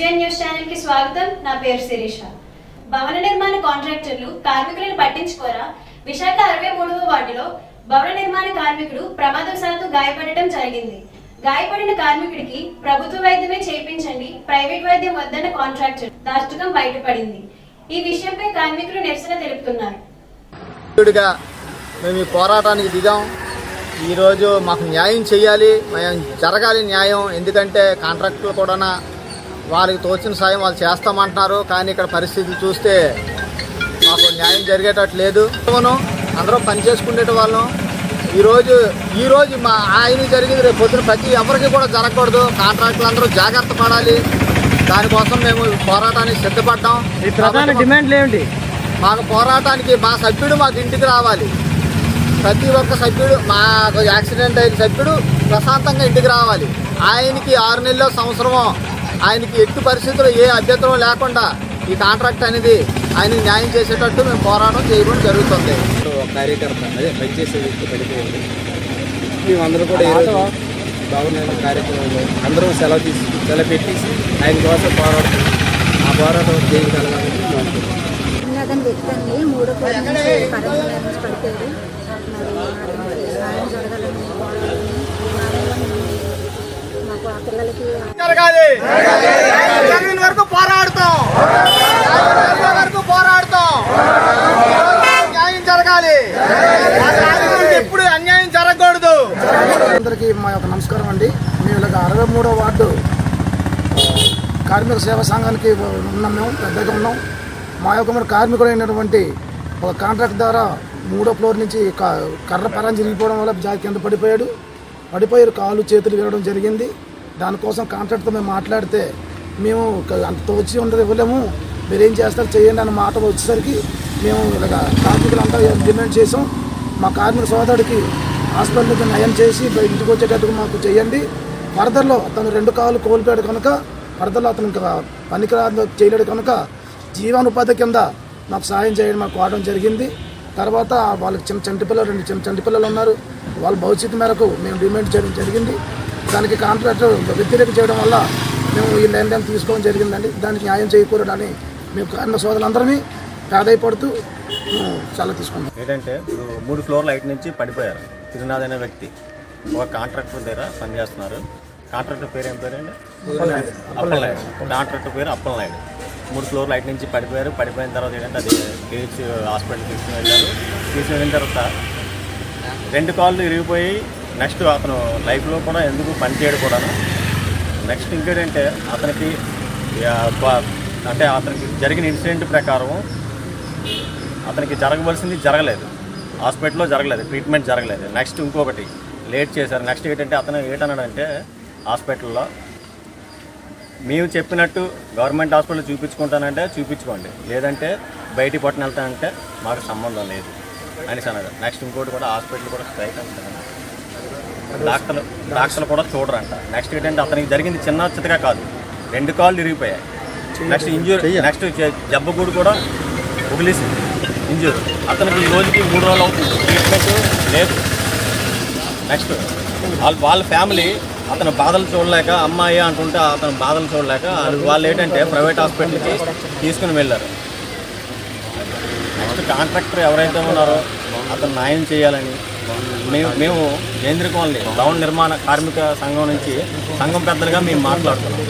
స్వాగతం. నా పేరు శిరీష. భవన నిర్మాణ కాంట్రాక్టర్లు కార్మికులను పట్టించుకోరా? విశాఖ అరవై మూడవ వార్డులో భవన నిర్మాణ కార్మికుడు ప్రమాదవశాత్తు గాయపడటం జరిగింది. గాయపడిన కార్మికుడికి ప్రభుత్వ వైద్యమే చేయించండి ప్రైవేట్ వైద్యం వద్దన్న కాంట్రాక్టర్ దాష్టికం బయటపడింది. ఈ విషయంపై కార్మికులు నిరసన తెలుపుతున్నారు. మేము ఈ పోరాటానికి దిగాం. ఈరోజు మాకు న్యాయం చేయాలి మేము జరగాలి న్యాయం. ఎందుకంటే కాంట్రాక్టులు కూడా వాళ్ళకి తోచిన సాయం వాళ్ళు చేస్తామంటున్నారు. కానీ ఇక్కడ పరిస్థితులు చూస్తే మాకు న్యాయం జరిగేటట్టు లేదు. అవును, అందరూ పని చేసుకునే వాళ్ళం. ఈరోజు ఈరోజు మా ఆయన జరిగింది రేపు పొద్దున ప్రతి ఎవరికి కూడా జరగకూడదు. కాంట్రాక్టులు అందరూ జాగ్రత్త పడాలి. దానికోసం మేము పోరాటానికి సిద్ధపడ్డాం. ఈ ప్రధాన డిమాండ్లు ఏమిటి? మాకు పోరాటానికి మా సభ్యుడు మాకు ఇంటికి రావాలి. ప్రతి ఒక్క సభ్యుడు మాకు యాక్సిడెంట్ అయిన సభ్యుడు ప్రశాంతంగా ఇంటికి రావాలి. ఆయనకి ఆరు నెలల సంవత్సరమో ఆయనకి ఎట్టి పరిస్థితుల్లో ఏ అభ్యంతరం లేకుండా ఈ కాంట్రాక్ట్ అనేది ఆయనకి న్యాయం చేసేటట్టు మేము పోరాటం చేయడం జరుగుతుంది. ఒక కార్యకర్త అదే పనిచేసే వ్యక్తి పడిపోయింది మేమందరూ కూడా ఈరోజు భవన కార్యక్రమంలో అందరం సెలవు తీసి సెలవు పెట్టేసి ఆయన కోసం పోరాడుతున్నాం. ఆ పోరాటం చేయగలగాలని వ్యక్తి అండి మూడో ఫ్లోర్ నుంచి కరెంట్ లైన్ నుంచి పడిపోయాడు మరి అతనికి న్యాయం జరగాలని మాకు ఆ పిల్లలకి జరగాలి. జరిగిన వరకు పోరాడుతాం. వరకు పోరాడుతాం. న్యాయం జరగాలి. ఎప్పుడు అన్యాయం జరగకూడదు. అందరికీ మా యొక్క నమస్కారం అండి. మేము ఇలాగ అరవై మూడో వార్డు కార్మిక సేవా సంఘానికి ఉన్నాం మేము పెద్దగా ఉన్నాం. మా యొక్క మరి కార్మికుడైనటువంటి ఒక కాంట్రాక్ట్ ద్వారా మూడో ఫ్లోర్ నుంచి క- కర్ర పరం జరిగిపోవడం వల్ల జాతి కింద పడిపోయాడు. పడిపోయారు కాలు చేతులు విరగడం జరిగింది. దానికోసం కాంట్రాక్ట్తో మేము మాట్లాడితే మేము అంత వచ్చి ఉండదు ఇవ్వలేము. మీరేం చేస్తారు చేయండి అన్న మాట వచ్చేసరికి మేము ఇలాగ కార్మికులంతా డిమాండ్ చేసాం మా కార్మిక సోదరుడికి హాస్పిటల్కి నయం చేసి ఇంటికి వచ్చేటట్టుగా మాకు చేయండి. వరదల్లో అతను రెండు కాళ్ళు కోల్పోయాడు కనుక వరదల్లో అతను ఇంకా పనికిరాదు చేయలేడు కనుక జీవనోపాధి కింద మాకు సాయం చేయడం మాకు కోవడం జరిగింది. తర్వాత వాళ్ళకి చిన్న చంటి పిల్లలు రెండు చిన్న చంటి పిల్లలు ఉన్నారు. వాళ్ళ భవిష్యత్తు మేరకు మేము డిమాండ్ చేయడం జరిగింది. దానికి కాంట్రాక్టర్ వ్యతిరేక చేయడం వల్ల మేము ఈ నిర్ణయం తీసుకోవడం జరిగిందండి. దానికి న్యాయం చేయకూడదని మేము కార్మిక సోదరులందరినీ ప్రాధాయపడుతూ చాలా తీసుకున్నాం. ఏంటంటే మూడు ఫ్లోర్ లైట్ నుంచి పడిపోయారు. తిరునాథ్ అనే వ్యక్తి ఒక కాంట్రాక్టర్ దగ్గర పనిచేస్తున్నారు. కాంట్రాక్టర్ పేరు ఏం పేరండి? అప్పలనాయుడు. కాంట్రాక్టర్ పేరు అప్పలనాయుడు. మూడు ఫ్లోర్ లైట్ నుంచి పడిపోయారు. పడిపోయిన తర్వాత ఏంటంటే అది కేహెచ్ హాస్పిటల్ తీసుకుని వెళ్ళారు. తీసుకుని వెళ్ళిన తర్వాత రెండు కాళ్ళు ఇరిగిపోయి నెక్స్ట్ అతను లైఫ్లో కూడా ఎందుకు పని చేయడు కూడా నెక్స్ట్ ఇంకేంటంటే అతనికి అంటే అతనికి జరిగిన ఇన్సిడెంట్ ప్రకారం అతనికి జరగవలసింది జరగలేదు. హాస్పిటల్లో జరగలేదు ట్రీట్మెంట్ జరగలేదు. నెక్స్ట్ ఇంకొకటి లేట్ చేశారు. నెక్స్ట్ ఏంటంటే అతను ఏంటన్నాడంటే హాస్పిటల్లో మేము చెప్పినట్టు గవర్నమెంట్ హాస్పిటల్ చూపించుకుంటానంటే చూపించుకోండి. లేదంటే బయటికి పట్టున వెళ్తానంటే మాకు సంబంధం లేదు అని అన్నాడు. నెక్స్ట్ ఇంకోటి కూడా హాస్పిటల్ కూడా స్ట్రైక్ అంటున్నాను డాక్టర్లు డాక్టర్లు కూడా చూడరంట. నెక్స్ట్ ఏంటంటే అతనికి జరిగింది చిన్న చితగా కాదు. రెండు కాళ్ళు ఇరిగిపోయాయి నెక్స్ట్ ఇంజూరీ నెక్స్ట్ జబ్బగూడు కూడా ఉగిలేసింది ఇంజూర్ అతనికి ఈ రోజుకి మూడు రోజులు అవుతుంది. ట్రీట్మెంట్ లేదు. నెక్స్ట్ వాళ్ళ వాళ్ళ ఫ్యామిలీ అతను బాధలు చూడలేక అమ్మాయి అంటుంటే అతను బాధలు చూడలేక వాళ్ళు ఏంటంటే ప్రైవేట్ హాస్పిటల్కి తీసుకుని వెళ్ళారు. నెక్స్ట్ కాంట్రాక్టర్ ఎవరైతే ఉన్నారో అతను న్యాయం చేయాలని మేము మేము కేంద్ర కాలనీ భవన నిర్మాణ కార్మిక సంఘం నుంచి సంఘం పెద్దలుగా మేము మాట్లాడుతున్నాం.